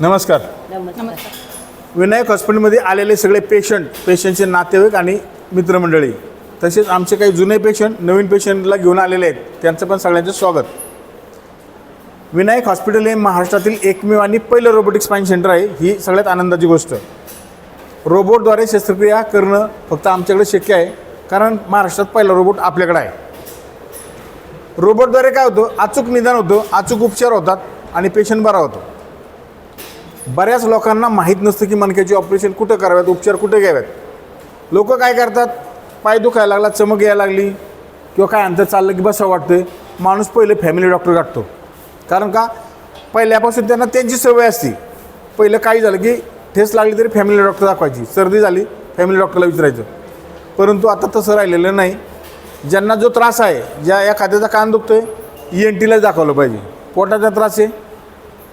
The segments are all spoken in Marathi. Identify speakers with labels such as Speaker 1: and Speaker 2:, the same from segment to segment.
Speaker 1: नमस्कार.
Speaker 2: नमस्कार.
Speaker 1: विनायक हॉस्पिटलमध्ये आलेले सगळे पेशंट पेशंटचे नातेवाईक आणि मित्रमंडळी तसेच आमचे काही जुने पेशंट नवीन पेशंटला घेऊन आलेले आहेत त्यांचं पण सगळ्यांचं स्वागत. विनायक हॉस्पिटल हे महाराष्ट्रातील एकमेव आणि पहिलं रोबोटिक स्पाईन सेंटर आहे ही सगळ्यात आनंदाची गोष्ट. रोबोटद्वारे शस्त्रक्रिया करणं फक्त आमच्याकडे शक्य आहे कारण महाराष्ट्रात पहिला रोबोट आपल्याकडे आहे. रोबोटद्वारे काय होतं अचूक निदान होतं अचूक उपचार होतात आणि पेशंट बरा होतो. बऱ्याच लोकांना माहीत नसतं की मणक्याचे ऑपरेशन कुठं कराव्यात उपचार कुठे घ्याव्यात लोक काय करतात? पाय दुखायला लागला चमक यायला लागली किंवा काय अंतर चाललं की बसं वाटतं माणूस पहिले फॅमिली डॉक्टर गाठतो. कारण का? पहिल्यापासून त्यांना त्यांची सवय असते. पहिलं काही झालं की ठेस लागली तरी फॅमिली डॉक्टर दाखवायची. सर्दी झाली फॅमिली डॉक्टरला विचारायचं. परंतु आता तसं राहिलेलं नाही. ज्यांना जो त्रास आहे ज्या या खात्याचा कान आहे ई एन टीलाच दाखवलं पाहिजे. पोटाचा त्रास आहे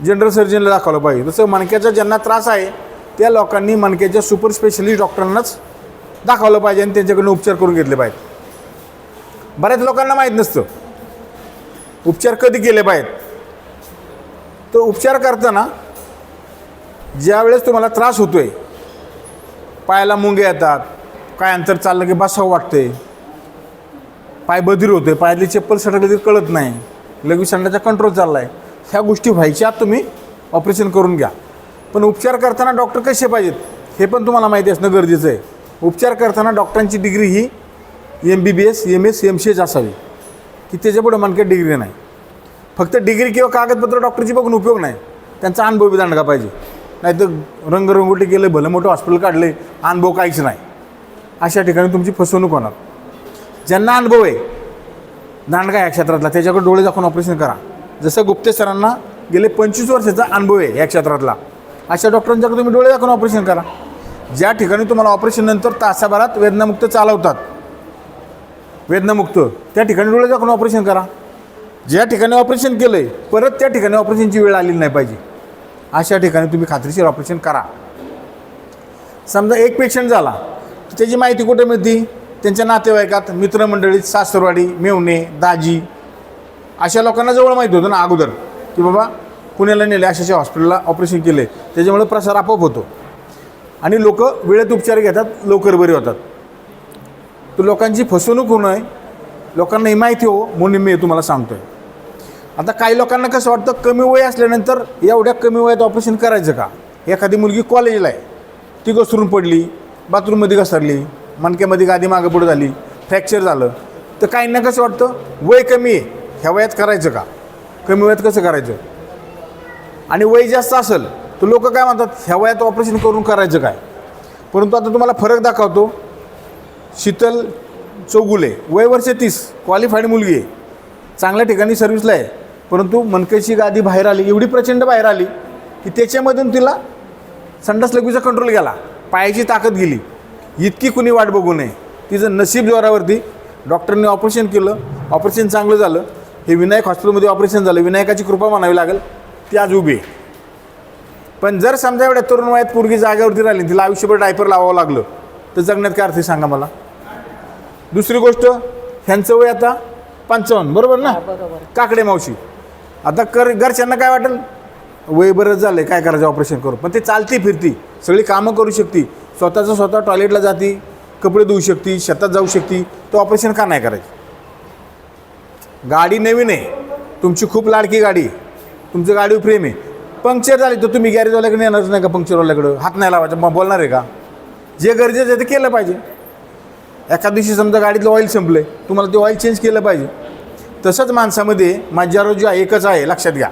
Speaker 1: जनरल सर्जनला दाखवलं पाहिजे. जसं मणक्याचा ज्यांना त्रास आहे त्या लोकांनी मणक्याच्या सुपर स्पेशलिस्ट डॉक्टरांनाच दाखवलं पाहिजे आणि त्यांच्याकडून उपचार करून घेतले पाहिजेत बऱ्याच लोकांना माहीत नसतं. उपचार कधी केले पाहिजेत? तर उपचार करताना ज्यावेळेस तुम्हाला त्रास होतो आहे पायाला मुंगे येतात काय अंतर चाललं की बसावं वाटते पाय बधीर होते पायातली चप्पल सटकली तरी कळत नाही लगेच संडाचा कंट्रोल चालला आहे ह्या गोष्टी व्हायच्या आत तुम्ही ऑपरेशन करून घ्या. पण उपचार करताना डॉक्टर कसे पाहिजेत? हे पण तुम्हाला माहिती असणं गरजेचं आहे. उपचार करताना डॉक्टरांची डिग्री ही M B B S M S M C H असावी. की त्याच्यापुढे मानके डिग्री नाही. फक्त डिग्री किंवा कागदपत्र डॉक्टरची बघून उपयोग नाही. त्यांचा अनुभव बी दांडगा पाहिजे. नाही तर रंगरंगोटी केलं भलं मोठं हॉस्पिटल काढले अनुभव काहीच नाही. अशा ठिकाणी तुमची फसवणूक होणार. ज्यांना अनुभव आहे दांडगा या क्षेत्रातला. त्याच्याकडे डोळे दाखवून ऑपरेशन करा. जसं गुप्ते सरांना गेले पंचवीस वर्षाचा अनुभव आहे या क्षेत्रातला. अशा डॉक्टरांच्याकडे तुम्ही डोळे दाखवून ऑपरेशन करा. ज्या ठिकाणी तुम्हाला ऑपरेशन नंतर तासाभरात वेदनामुक्त चालवतात. वेदनामुक्त. त्या ठिकाणी डोळे दाखवून ऑपरेशन करा. ज्या ठिकाणी ऑपरेशन केलं आहे परत त्या ठिकाणी ऑपरेशनची वेळ आलेली नाही पाहिजे. अशा ठिकाणी तुम्ही खात्रीशीर ऑपरेशन करा. समजा एक पेशंट झाला त्याची माहिती कुठे मिळते? त्यांच्या नातेवाईकात मित्रमंडळीत सासरवाडी मेवणे दाजी अशा लोकांना जवळ माहिती होतं ना अगोदर की बाबा पुण्याला नेले अशाच्या हॉस्पिटलला ऑपरेशन केले त्याच्यामुळे प्रसार आपोआप होतो. आणि लोक वेळेत उपचार घेतात लवकर बरे होतात. तर लोकांची फसवणूक होऊ नये लोकांना ही माहिती हो म्हणून मी तुम्हाला सांगतो आहे आता काही लोकांना कसं वाटतं कमी वय असल्यानंतर एवढ्या कमी वयात ऑपरेशन करायचं का? एखादी मुलगी कॉलेजला आहे ती घसरून पडली बाथरूममध्ये घसरली मणक्यामध्ये गादी मागं पुढं झाली फ्रॅक्चर झालं तर काहींना कसं वाटतं वय कमी आहे. ह्या वयात करायचं का? कमी वयात कसं करायचं? आणि वय जास्त असेल तर लोक काय म्हणतात ह्या वयात ऑपरेशन करून करायचं काय? परंतु आता तुम्हाला फरक दाखवतो. शीतल चौगुले वय वर्ष तीस क्वालिफाईड मुलगी आहे. चांगल्या ठिकाणी सर्व्हिसला आहे. परंतु मनकेची गादी बाहेर आली एवढी प्रचंड बाहेर आली की त्याच्यामधून तिला संडास लघवीचा कंट्रोल गेला. पायाची ताकद गेली. इतकी कुणी वाट बघू नये. तिचं नशीब जोरावरती. डॉक्टरने ऑपरेशन केलं. ऑपरेशन चांगलं झालं. हे विनायक हॉस्पिटलमध्ये ऑपरेशन झालं. विनायकाची कृपा म्हणावी लागेल. ती आज उभी आहे. पण जर समजा एवढ्या तरुण वयात पूर्वी जागेवरती राहिली तिला आयुष्यभर डायपर लावावं लागलं तर जगण्यात काय अर्थ सांगा मला? दुसरी गोष्ट ह्यांचं वय आता पंचावन्न बरोबर ना? काकडे मावशी. आता कर घरच्यांना काय वाटेल? वय बरंच झालं काय करायचं ऑपरेशन करू पण ते चालती फिरती सगळी कामं करू शकते. स्वतःचं स्वतः टॉयलेटला जाती कपडे धुवू शकते शेतात जाऊ शकते तो ऑपरेशन का नाही करायचं? गाडी नवीन आहे. तुमची खूप लाडकी गाडी. आहे. तुमचं गाडी प्रेम आहे. पंक्चर झाली तर तुम्ही गॅरेजवाल्याकडे येणारच नाही का पंक्चरवाल्याकडं हात नाही लावायचा. मग बोलणार आहे का? जे गरजेचं आहे ते केलं पाहिजे. एका दिवशी समजा गाडीतलं ऑइल संपलं आहे तुम्हाला ते ऑइल चेंज केलं पाहिजे. तसंच माणसामध्ये माझ्यारोजी एकच आहे लक्षात घ्या.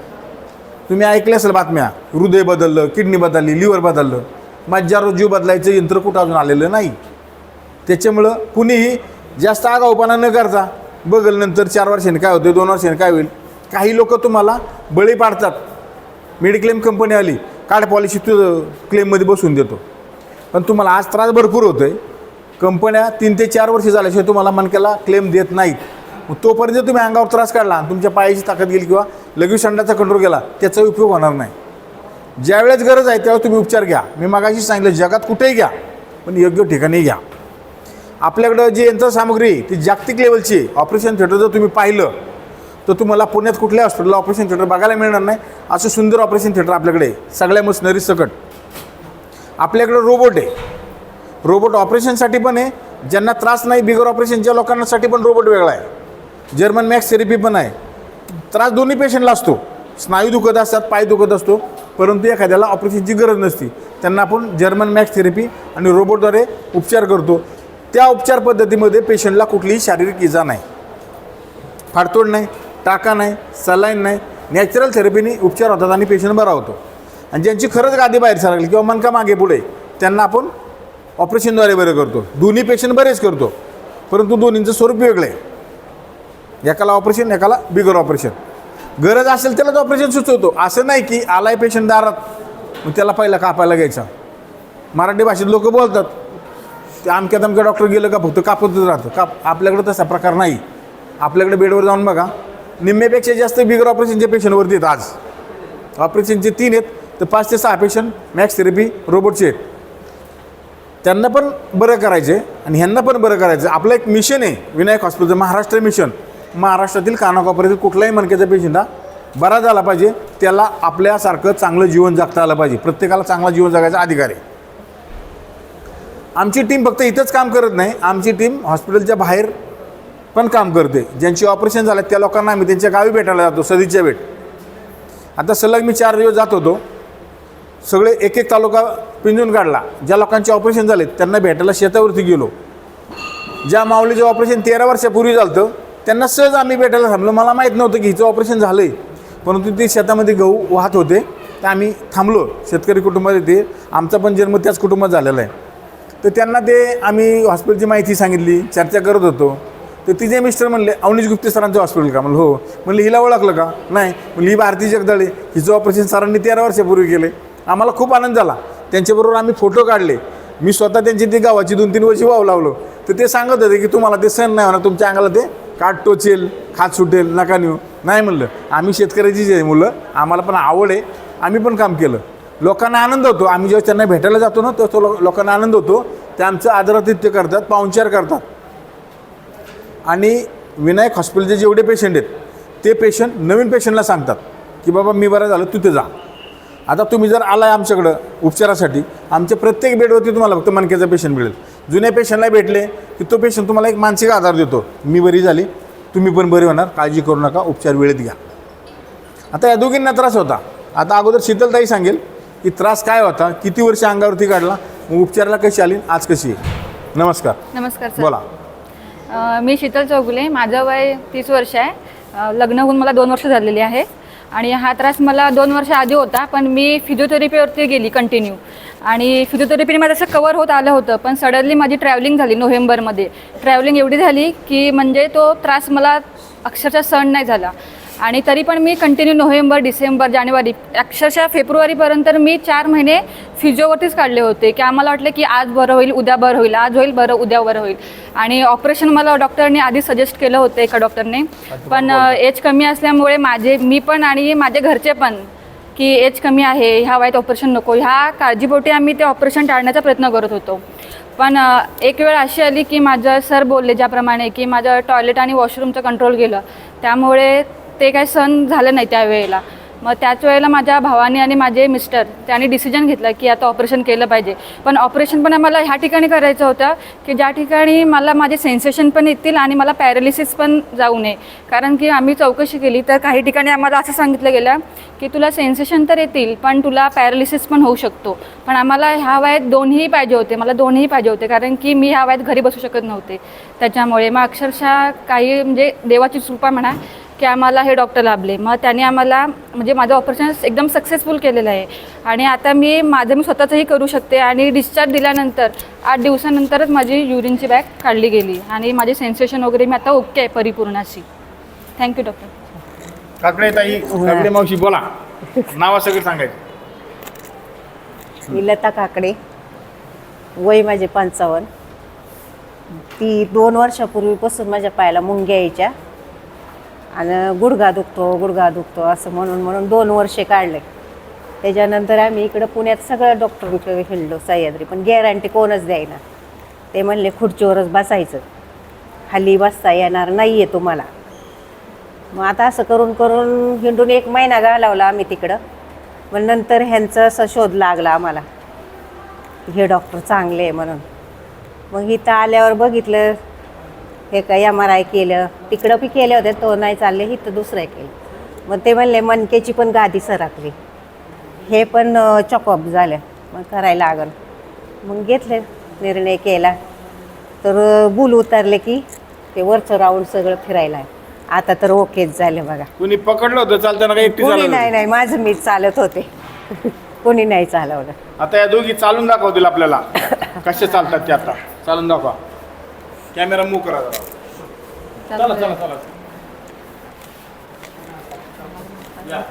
Speaker 1: तुम्ही ऐकले असेल बातम्या हृदय बदललं किडनी बदलली लिव्हर बदललं. मज्जारोजीव बदलायचं यंत्र कुठं अजून आलेलं नाही. त्याच्यामुळं कुणीही जास्त आगाऊपणा न करता बघल नंतर चार वर्षांनी काय होते दोन वर्षांनी काय होईल. काही लोक तुम्हाला बळी पाडतात. मेडिक्लेम कंपनी आली कार्ड पॉलिसी तू क्लेममध्ये बसून देतो. पण तुम्हाला आज त्रास भरपूर होतो आहे कंपन्या तीन ते चार वर्ष झाल्याशिवाय तुम्हाला मनक्याला क्लेम देत नाहीत. मग तोपर्यंत तुम्ही अंगावर त्रास काढला तुमच्या पायाची ताकद गेली किंवा लगेच संडाचा कंट्रोल केला त्याचा उपयोग होणार नाही. ज्यावेळेस गरज आहे त्यावेळेस तुम्ही उपचार घ्या. मी मागाशी सांगितलं जगात कुठेही घ्या पण योग्य ठिकाणी घ्या. आपल्याकडं जी यंत्रसामग्री आहे ती जागतिक लेवलची ऑपरेशन थिएटर जर तुम्ही पाहिलं तर तुम्हाला पुण्यात कुठल्या हॉस्पिटलला ऑपरेशन थिएटर बघायला मिळणार नाही. असं सुंदर ऑपरेशन थिएटर आपल्याकडे सगळ्या मशिनरी सकट. आपल्याकडं रोबोट आहे. रोबोट ऑपरेशनसाठी पण आहे. ज्यांना त्रास नाही बिगर ऑपरेशनच्या लोकांसाठी पण रोबोट वेगळा आहे. जर्मन मॅक्स थेरपी पण आहे. त्रास दोन्ही पेशंटला असतो. स्नायू दुखत असतात पाय दुखत असतो. परंतु एखाद्याला ऑपरेशनची गरज नसती. त्यांना आपण जर्मन मॅक्स थेरपी आणि रोबोटद्वारे उपचार करतो. त्या उपचार पद्धतीमध्ये पेशंटला कुठलीही शारीरिक इजा नाही. फाडतोड नाही टाका नाही सलाईन नाही. नॅचरल थेरपीने उपचार होतात आणि पेशंट बरा होतो. आणि ज्यांची खरंच गादी बाहेर सरकली किंवा मनका मागे पुढे त्यांना आपण ऑपरेशनद्वारे बरं करतो. दोन्ही पेशंट बरेच करतो. परंतु दोन्हींचं स्वरूप वेगळं आहे. एकाला ऑपरेशन एकाला बिगर ऑपरेशन गरज असेल त्यालाच ऑपरेशन सुचवतो. असं नाही की आलाय पेशंट दारात मग त्याला पहिला कापायला घ्यायचा. मराठी भाषेत लोक बोलतात ते अमक्या तमक्या डॉक्टर गेलं का फक्त कापतच राहतं. काप आपल्याकडे तसा प्रकार नाही. आपल्याकडे बेडवर जाऊन बघा. निम्म्यापेक्षा जास्त बिगर ऑपरेशनचे पेशंटवरती आहेत आज. ऑपरेशनचे तीन आहेत. तर पाच ते सहा पेशंट मॅक्स थेरपी रोबोटचे आहेत. त्यांना पण बरं करायचे आणि ह्यांना पण बरं करायचं आपलं एक मिशन आहे विनायक हॉस्पिटलचं महाराष्ट्र मिशन महाराष्ट्रातील कानाकोपऱ्यातील कुठलाही मणक्याचा पेशंट हा बरा झाला पाहिजे. त्याला आपल्यासारखं चांगलं जीवन जगता आलं पाहिजे. प्रत्येकाला चांगला जीवन जगायचा अधिकार आहे. आमची टीम फक्त इथंच काम करत नाही. आमची टीम हॉस्पिटलच्या बाहेर पण काम करते. ज्यांची ऑपरेशन झालं त्या लोकांना आम्ही त्यांच्या गावी भेटायला जातो सदीच्या भेट. आता सलग मी चार दिवस जात होतो. सगळे एक एक तालुका पिंजून काढला. ज्या लोकांचे ऑपरेशन झाले त्यांना भेटायला शेतावरती गेलो. ज्या माऊलीचं ऑपरेशन तेरा वर्षापूर्वी झालं त्यांना सहज आम्ही भेटायला थांबलो. मला माहीत नव्हतं की हिचं ऑपरेशन झालं आहे परंतु ते शेतामध्ये गहू वाहत होते. तर आम्ही थांबलो. शेतकरी कुटुंबात येते. आमचा पण जन्म त्याच कुटुंबात झालेला आहे. तर त्यांना ते आम्ही हॉस्पिटलची माहिती सांगितली चर्चा करत होतो. तर तिचे मिस्टर म्हणले अवनीश गुप्ते सरांचं हॉस्पिटल का? म्हणलं हो. म्हणलं हिला ओळखलं का? नाही. म्हणलं ही भारती जगदाळे. हिचं ऑपरेशन सरांनी तेरा वर्षापूर्वी केले. आम्हाला खूप आनंद झाला. त्यांच्याबरोबर आम्ही फोटो काढले. मी स्वतः त्यांची ती गावाची दोन तीन वर्षी वाव लावलो तर ते सांगत होते की तुम्हाला ते सण नाही होणार. तुमच्या अंगाला ते काट टोचेल खात सुटेल नका नेऊ. नाही म्हणलं. आम्ही शेतकऱ्याचीच आहे मुलं. आम्हाला पण आवड आहे. आम्ही पण काम केलं. लोकांना आनंद होतो. आम्ही जेव्हा त्यांना भेटायला जातो ना तेव्हा तो लो- लोकांना आनंद होतो. ते आमचं आदरातिथ्य करतात पाहुणचार करतात. आणि विनायक हॉस्पिटलचे जेवढे पेशंट आहेत ते पेशंट नवीन पेशंटला सांगतात की बाबा मी बरं झालं तिथे जा. आता तुम्ही जर आलाय आमच्याकडं उपचारासाठी आमच्या प्रत्येक बेडवरती तुम्हाला फक्त मणक्याचा पेशंट मिळेल. जुन्या पेशंटला भेटले की तो पेशंट तुम्हाला एक मानसिक आधार देतो. मी बरी झाली तुम्ही पण बरे होणार काळजी करू नका उपचार वेळेत घ्या. आता या दोघींना त्रास होता. आता अगोदर शीतलताई सांगेल की त्रास काय होता? किती वर्ष अंगावरती काढला? मग उपचाराला कशी आली? आज कशी आहे? नमस्कार.
Speaker 2: नमस्कार सर.
Speaker 1: बोला.
Speaker 2: अ, मी शीतल चौगुले. माझं वय तीस वर्ष आहे. लग्न होऊन मला दोन वर्ष झालेली आहे. आणि हा त्रास मला दोन वर्ष आधी होता पण मी फिजिओथेरपीवरती गेली कंटिन्यू आणि फिजिओथेरपीने माझं असं कवर होत आलं होतं पण सडनली माझी ट्रॅव्हलिंग झाली नोव्हेंबरमध्ये. ट्रॅव्हलिंग एवढी झाली की म्हणजे तो त्रास मला अक्षरशः सहन नाही झाला. आणि तरी पण मी कंटिन्यू नोव्हेंबर डिसेंबर जानेवारी अक्षरशः फेब्रुवारीपर्यंत मी चार महिने फिजिओवरतीच काढले होते की आम्हाला वाटलं की आज बरं होईल उद्या बरं होईल आज होईल बरं उद्या बरं होईल. आणि ऑपरेशन मला डॉक्टरने आधी सजेस्ट केलं होतं एका डॉक्टरने पण एज कमी असल्यामुळे माझे मी पण आणि माझे घरचे पण की एज कमी आहे ह्या वयात ऑपरेशन नको. ह्या काळजीपोटी आम्ही ते ऑपरेशन टाळण्याचा प्रयत्न करत होतो. पण एक वेळ अशी आली की माझं सर बोलले ज्याप्रमाणे की माझं टॉयलेट आणि वॉशरूमचं कंट्रोल गेलं. त्यामुळे ते काही सण झालं नाही त्यावेळेला मग त्याच वेळेला माझ्या भावाने आणि माझे मिस्टर त्यांनी डिसिजन घेतला की आता ऑपरेशन केलं पाहिजे. पण ऑपरेशन पण आम्हाला ह्या ठिकाणी करायचं होतं की ज्या ठिकाणी मला माझे सेन्सेशन पण येतील आणि मला पॅरालिसिस पण जाऊ नये. कारण की आम्ही चौकशी केली तर काही ठिकाणी आम्हाला असं सांगितलं गेलं की तुला सेन्सेशन तर येतील पण तुला पॅरालिसिस पण होऊ शकतो. पण आम्हाला ह्या वयात दोन्ही पाहिजे होते मला दोन्ही पाहिजे होते. कारण की मी ह्या वयात घरी बसू शकत नव्हते. त्याच्यामुळे मग अक्षरशः काही म्हणजे देवाची कृपा म्हणा की आम्हाला हे डॉक्टर लाभले. मग त्यांनी आम्हाला म्हणजे माझं ऑपरेशन एकदम सक्सेसफुल केलेलं आहे. आणि आता मी माझं मी स्वतःचंही करू शकते आणि डिस्चार्ज दिल्यानंतर आठ दिवसानंतरच माझी युरिनची बॅग काढली गेली. आणि माझे सेन्सेशन वगैरे मी आता ओके आहे परिपूर्ण अशी थँक्यू डॉक्टर
Speaker 1: काकडे ताई काकडे मावशी बोला. नावा सगळं सांगायचं?
Speaker 3: मी लता काकडे. वय माझे पंचावन्न. ती दोन वर्षापूर्वीपासून माझ्या पायाला मुंग्या यायच्या. आणि गुडघा दुखतो गुडघा दुखतो असं म्हणून म्हणून दोन वर्षे काढले. त्याच्यानंतर आम्ही इकडं पुण्यात सगळं डॉक्टरांकडे फिरलो सह्याद्री. पण गॅरंटी कोणच द्यायना. ते म्हणले खुर्चीवरच बसायचं. खाली बसता येणार नाही आहे तुम्हाला. मग आता असं करून करून हिंडून एक महिना घालवला आम्ही तिकडं. मग नंतर ह्यांचं असं शोध लागला आम्हाला. हे डॉक्टर चांगले आहे म्हणून. मग इथं आल्यावर बघितलं हे काय एम आर आय केलं. तिकडं बी केले होते तो नाही चालले इथं दुसरं केलं. मग ते म्हणले मनकेची पण गादी सरकली. हे पण चॉकअप झालं. मग करायला लागल. मग घेतले निर्णय केला. तर बुल उतरले की ते वरचं राऊंड सगळं फिरायला. आहे आता तर ओकेच झाले बघा.
Speaker 1: कुणी पकडलं होतं चालताना का एकटी
Speaker 3: कोणी नाही? नाही माझं मीच चालत होते. कोणी नाही चालवलं.
Speaker 1: आता या दोघी चालून दाखवतील आपल्याला. कसे चालतात ते आता? चालून दाखवा. कॅमेरा मूव करा जरा. चला चला चला. या.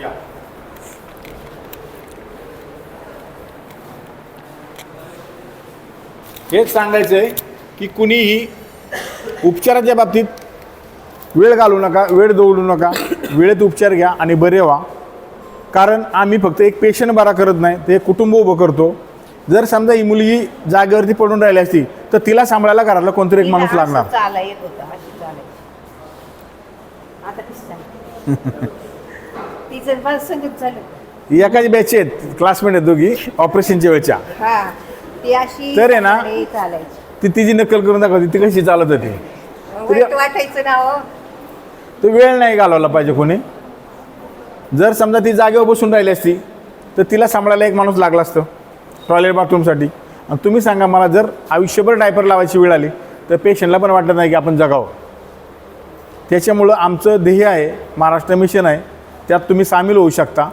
Speaker 1: या. हेच सांगायचं आहे की कुणीही उपचाराच्या बाबतीत वेळ घालू नका वेळ दौडू नका. वेळेत उपचार घ्या आणि बरे व्हा. कारण आम्ही फक्त एक पेशंट बरा करत नाही ते एक कुटुंब उभं करतो. जर समजा ही मुलगी जागेवरती पडून राहिली असती तर तिला सांभाळायला घरातला कोणतरी एक माणूस लागणार. एकाच बॅच आहेत क्लासमेट आहेत दोघी ऑपरेशनच्या वेळच्या.
Speaker 3: हा
Speaker 1: तर आहे ना- ती तिची नक्कल करून दाखवते ती कशी चालत होती.
Speaker 3: वाटायचं ना हो.
Speaker 1: तो वेळ नाही घालवला पाहिजे कोणी. जर समजा ती जागेवर बसून राहिली असती तर तिला सांभाळायला एक माणूस लागला असतं टॉयलेट बाथरूमसाठी आणि तुम्ही सांगा मला जर आयुष्यभर डायपर लावायची वेळ आली तर पेशंटला पण वाटत नाही की आपण जगावं. त्याच्यामुळं आमचं ध्येय आहे महाराष्ट्र मिशन आहे त्यात तुम्ही सामील होऊ शकता.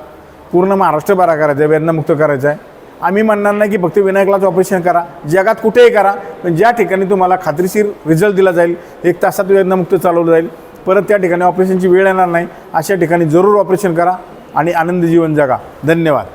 Speaker 1: पूर्ण महाराष्ट्र बरा करायचा आहे वेदनामुक्त करायचं आहे. आम्ही म्हणणार नाही की फक्त विनायकलाच ऑपरेशन करा जगात कुठेही करा पण ज्या ठिकाणी तुम्हाला खात्रीशीर रिझल्ट दिला जाईल एक तासात वेदनामुक्त चालवलं जाईल. परत त्या ठिकाणी ऑपरेशनची वेळ येणार नाही. अशा ठिकाणी जरूर ऑपरेशन करा आणि आनंद जीवन जगा. धन्यवाद.